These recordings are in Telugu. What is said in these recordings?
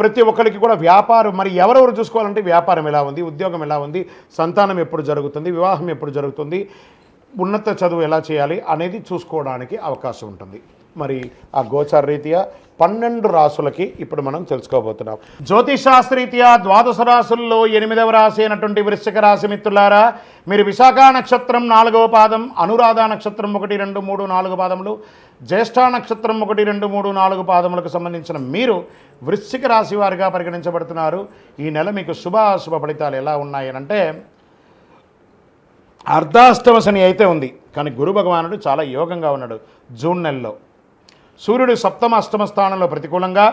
ప్రతి ఒక్కరికి కూడా వ్యాపారం మరి ఎవరెవరు చూసుకోవాలంటే వ్యాపారం ఎలా ఉంది ఉద్యోగం ఎలా ఉంది సంతానం ఎప్పుడు జరుగుతుంది వివాహం ఎప్పుడు జరుగుతుంది ఉన్నత చదువు ఎలా చేయాలి అనేది చూసుకోవడానికి అవకాశం ఉంటుంది. మరి ఆ గోచార రీత్యా పన్నెండు రాసులకి ఇప్పుడు మనం తెలుసుకోబోతున్నాం. జ్యోతిషాస్త్రీత్యా ద్వాదశ రాసుల్లో ఎనిమిదవ రాశి అయినటువంటి వృశ్చిక రాశి మిత్రులారా మీరు విశాఖ నక్షత్రం నాలుగవ పాదం అనురాధ నక్షత్రం ఒకటి రెండు మూడు నాలుగు పాదములు జ్యేష్ఠ నక్షత్రం ఒకటి రెండు మూడు నాలుగు పాదములకు సంబంధించిన మీరు వృశ్చిక రాశి వారిగా పరిగణించబడుతున్నారు. ఈ నెల మీకు శుభ అశుభ ఫలితాలు ఎలా ఉన్నాయనంటే అర్ధాష్టమ శని అయితే ఉంది కానీ గురు భగవానుడు చాలా యోగంగా ఉన్నాడు జూన్ నెలలో. సూర్యుడు సప్తమ అష్టమ స్థానంలో ప్రతికూలంగా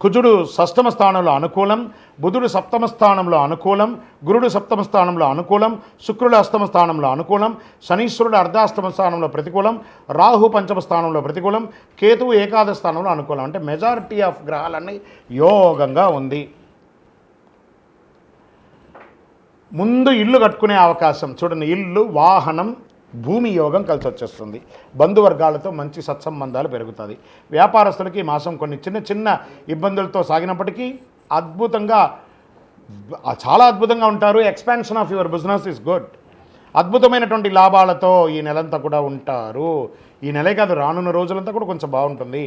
కుజుడు షష్టమ స్థానంలో అనుకూలం బుధుడు సప్తమ స్థానంలో అనుకూలం గురుడు సప్తమ స్థానంలో అనుకూలం శుక్రుడు అష్టమ స్థానంలో అనుకూలం శనీశ్వరుడు అర్ధాష్టమ స్థానంలో ప్రతికూలం రాహు పంచమ స్థానంలో ప్రతికూలం కేతువు ఏకాదశ స్థానంలో అనుకూలం. అంటే మెజారిటీ ఆఫ్ గ్రహాలన్నీ యోగంగా ఉంది. ముందు ఇల్లు కట్టుకునే అవకాశం. చూడండి ఇల్లు వాహనం భూమి యోగం కలిసి వచ్చేస్తుంది బంధువర్గాలతో మంచి సత్సంబంధాలు పెరుగుతుంది వ్యాపారస్తులకి మాసం కొన్ని చిన్న చిన్న ఇబ్బందులతో సాగినప్పటికీ అద్భుతంగా చాలా అద్భుతంగా ఉంటారు. Expansion of your business is good అద్భుతమైనటువంటి లాభాలతో ఈ నెలంతా కూడా ఉంటారు. ఈ నెలే కాదు రానున్న రోజులంతా కూడా కొంచెం బాగుంటుంది.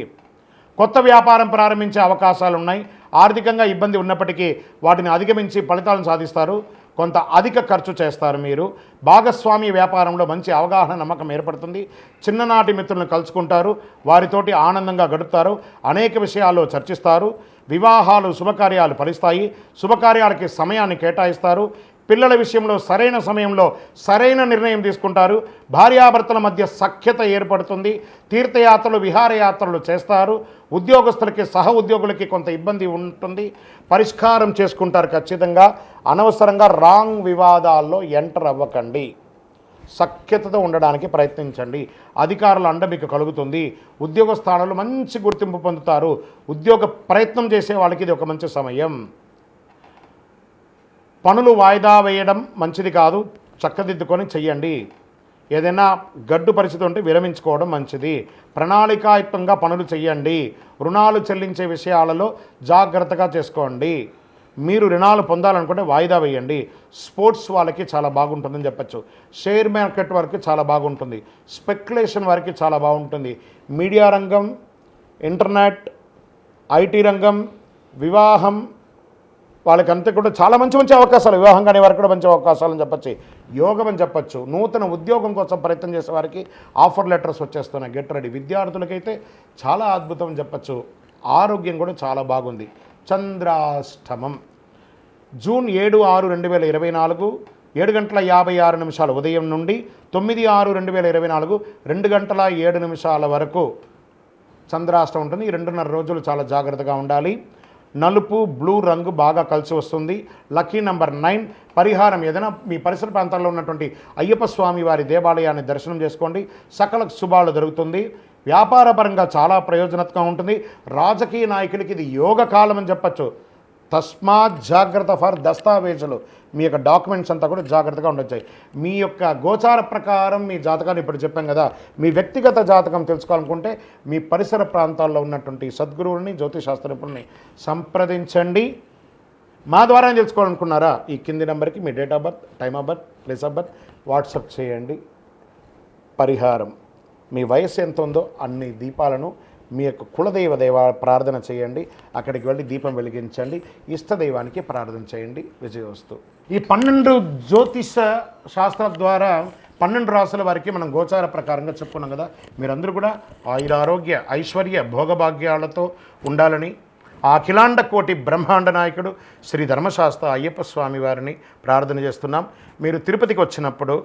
కొత్త వ్యాపారం ప్రారంభించే అవకాశాలు ఉన్నాయి ఆర్థికంగా ఇబ్బంది ఉన్నప్పటికీ వాటిని అధిగమించి ఫలితాలను సాధిస్తారు. కొంత అధిక ఖర్చు చేస్తారు మీరు. భాగస్వామి వ్యాపారంలో మంచి అవగాహన నమ్మకం ఏర్పడుతుంది. చిన్ననాటి మిత్రులను కలుసుకుంటారు. వారితోటి ఆనందంగా గడుపుతారు. అనేక విషయాల్లో చర్చిస్తారు. వివాహాలు శుభకార్యాలు ఫలిస్తాయి. శుభకార్యాలకి సమయాన్ని కేటాయిస్తారు. పిల్లల విషయంలో సరైన సమయంలో సరైన నిర్ణయం తీసుకుంటారు. భార్యాభర్తల మధ్య సఖ్యత ఏర్పడుతుంది. తీర్థయాత్రలు విహారయాత్రలు చేస్తారు. ఉద్యోగస్తులకి సహ ఉద్యోగులకి కొంత ఇబ్బంది ఉంటుంది. పరిష్కారం చేసుకుంటారు ఖచ్చితంగా. అనవసరంగా రాంగ్ వివాదాల్లో ఎంటర్ అవ్వకండి. సఖ్యతతో ఉండడానికి ప్రయత్నించండి. అధికారుల అండ మీకు కలుగుతుంది. ఉద్యోగ స్థానాలు మంచి గుర్తింపు పొందుతారు. ఉద్యోగ ప్రయత్నం చేసే వాళ్ళకి ఇది ఒక మంచి సమయం. పనులు వాయిదా వేయడం మంచిది కాదు. చక్కదిద్దుకొని చెయ్యండి. ఏదైనా గడ్డు పరిస్థితి ఉంటే విరమించుకోవడం మంచిది. ప్రణాళికాయుక్తంగా పనులు చేయండి రుణాలు చెల్లించే విషయాలలో జాగ్రత్తగా చేసుకోండి. మీరు రుణాలు పొందాలనుకుంటే వాయిదా వేయండి. స్పోర్ట్స్ వాళ్ళకి చాలా బాగుంటుందని చెప్పచ్చు. షేర్ మార్కెట్ వారికి చాలా బాగుంటుంది. స్పెక్యులేషన్ వారికి చాలా బాగుంటుంది. మీడియా రంగం ఇంటర్నెట్ ఐటీ రంగం వివాహం వాళ్ళకంతా కూడా చాలా మంచి మంచి అవకాశాలు వివాహం కాని వారికి కూడా మంచి అవకాశాలు అని చెప్పచ్చు. యోగం అని చెప్పచ్చు. నూతన ఉద్యోగం కోసం ప్రయత్నం చేసే వారికి ఆఫర్ లెటర్స్ వచ్చేస్తున్నాయి. Get ready. విద్యార్థులకైతే చాలా అద్భుతం అని చెప్పచ్చు. ఆరోగ్యం కూడా చాలా బాగుంది. చంద్రాష్టమం. జూన్ ఏడు ఆరు రెండు వేల ఇరవై నాలుగు ఏడు గంటల యాభై ఆరు నిమిషాలు ఉదయం నుండి తొమ్మిది ఆరు రెండు వేల ఇరవై నాలుగు రెండు గంటల ఏడు నిమిషాల వరకు చంద్రాష్టం ఉంటుంది. ఈ రెండున్నర రోజులు చాలా జాగ్రత్తగా ఉండాలి. నలుపు బ్లూ రంగు బాగా కలిసి వస్తుంది. లక్కీ నంబర్ నైన్ పరిహారం ఏదైనా మీ పరిసర ప్రాంతాల్లో ఉన్నటువంటి అయ్యప్ప స్వామి వారి దేవాలయాన్ని దర్శనం చేసుకోండి. సకల శుభాలు జరుగుతుంది. వ్యాపారపరంగా చాలా ప్రయోజనత్వం ఉంటుంది. రాజకీయ నాయకులకి ఇది యోగ కాలం అని చెప్పచ్చు. తస్మాత్ జాగ్రత్త ఫర్ దస్తావేజులు. మీ యొక్క డాక్యుమెంట్స్ అంతా కూడా జాగ్రత్తగా ఉండొచ్చాయి. మీ యొక్క గోచార ప్రకారం మీ జాతకాన్ని ఇప్పుడు చెప్పాం కదా మీ వ్యక్తిగత జాతకం తెలుసుకోవాలనుకుంటే మీ పరిసర ప్రాంతాల్లో ఉన్నటువంటి సద్గురువుని జ్యోతిశాస్త్ర నిపుణుని సంప్రదించండి. మా ద్వారా తెలుసుకోవాలనుకున్నారా? ఈ కింది నెంబర్కి మీ date of birth time of birth place of birth WhatsApp చేయండి. పరిహారం. మీ వయసు ఎంత ఉందో అన్ని దీపాలను మీ యొక్క కులదైవ దేవ ప్రార్థన చేయండి. అక్కడికి వెళ్ళి దీపం వెలిగించండి. ఇష్టదైవానికి ప్రార్థన చేయండి. విజయవస్తు. ఈ పన్నెండు జ్యోతిష శాస్త్రం ద్వారా పన్నెండు రాసుల వారికి మనం గోచార ప్రకారంగా చెప్పుకున్నాం కదా. మీరందరూ కూడా ఆయురారోగ్య ఐశ్వర్య భోగభాగ్యాలతో ఉండాలని ఆ అఖిలాండ కోటి బ్రహ్మాండ నాయకుడు శ్రీ ధర్మశాస్త్ర అయ్యప్ప స్వామి వారిని ప్రార్థన చేస్తున్నాం. మీరు తిరుపతికి వచ్చినప్పుడు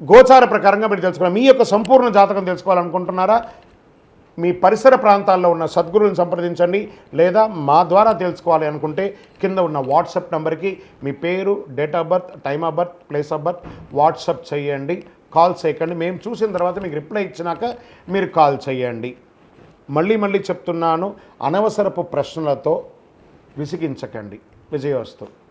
గోచార ప్రకారంగా మీరు తెలుసుకోవాలి మీ యొక్క సంపూర్ణ జాతకం తెలుసుకోవాలనుకుంటున్నారా? మీ పరిసర ప్రాంతాల్లో ఉన్న సద్గురువుని సంప్రదించండి. లేదా మా ద్వారా తెలుసుకోవాలి అనుకుంటే కింద ఉన్న వాట్సాప్ నెంబర్కి మీ పేరు date of birth time of birth place of birth WhatsApp చేయండి. కాల్ చేయకండి. మేము చూసిన తర్వాత మీకు రిప్లై ఇచ్చినాక మీరు కాల్ చేయండి. మళ్ళీ మళ్ళీ చెప్తున్నాను అనవసరపు ప్రశ్నలతో విసిగించకండి. విజయోస్తు